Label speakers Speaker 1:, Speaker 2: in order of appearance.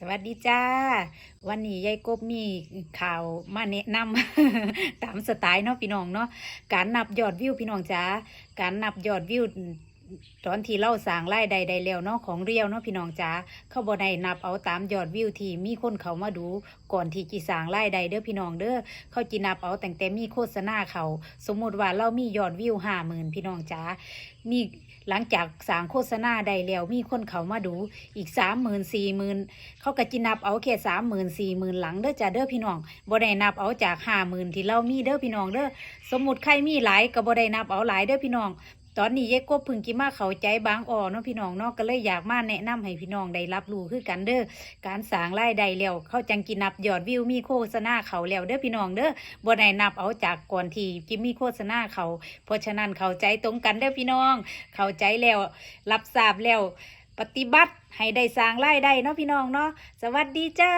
Speaker 1: สวัสดีจ้า วันนี้ยายกบมีข่าวมาแนะนำ ตามสไตล์เนาะพี่น้องเนาะการนับยอดวิวพี่น้องจ้าการนับยอดวิว ตอนที่เล่าสร้างรายได้ได้แล้วเนาะของเรียวเนาะพี่น้องจ้าเขาบ่ได้นับเอาตามยอดวิวที่มีคนเขามาดูก่อนที่จีสร้างรายได้เด้อพี่น้องเด้อเขาจีนับเอาแต่งแต่มีโฆษณาเขา สมมุติว่าเรามียอดวิวห้าหมื่นพี่น้องจ้ามีหลังจากสร้างโฆษณาได้แล้วมีคนเขามาดูอีกสามหมื่นสี่หมื่นเขาก็จินับเอาแค่สามหมื่นสี่หมื่นหลังเด้อจ้าเด้อพี่น้องบ่ได้นับเอาจากห้าหมื่นที่เรามีเด้อพี่น้องเด้อสมมุติใครมีหลายก็บ่ได้นับเอาหลายเด้อพี่น้อง ตอนนี้ยายกบพึ่งกิมาเข้าใจบางอ่อเนาะพี่น้องเนาะก็เลยอยากมาแนะนำให้พี่น้องได้รับรู้คือกันเด้อการสร้างรายได้แล้วเขาจังกินับยอดวิวมีโฆษณาเขาแล้วเด้อพี่น้องเด้อบ่ได้นับเอาจากก่อนที่จิมีโฆษณาเขาเพราะฉะนั้นเข้าใจตรงกันเด้อพี่น้อง เข้าใจแล้วรับทราบแล้ว ปฏิบัติให้ได้สร้างรายได้เนาะพี่น้องเนาะสวัสดีจ้า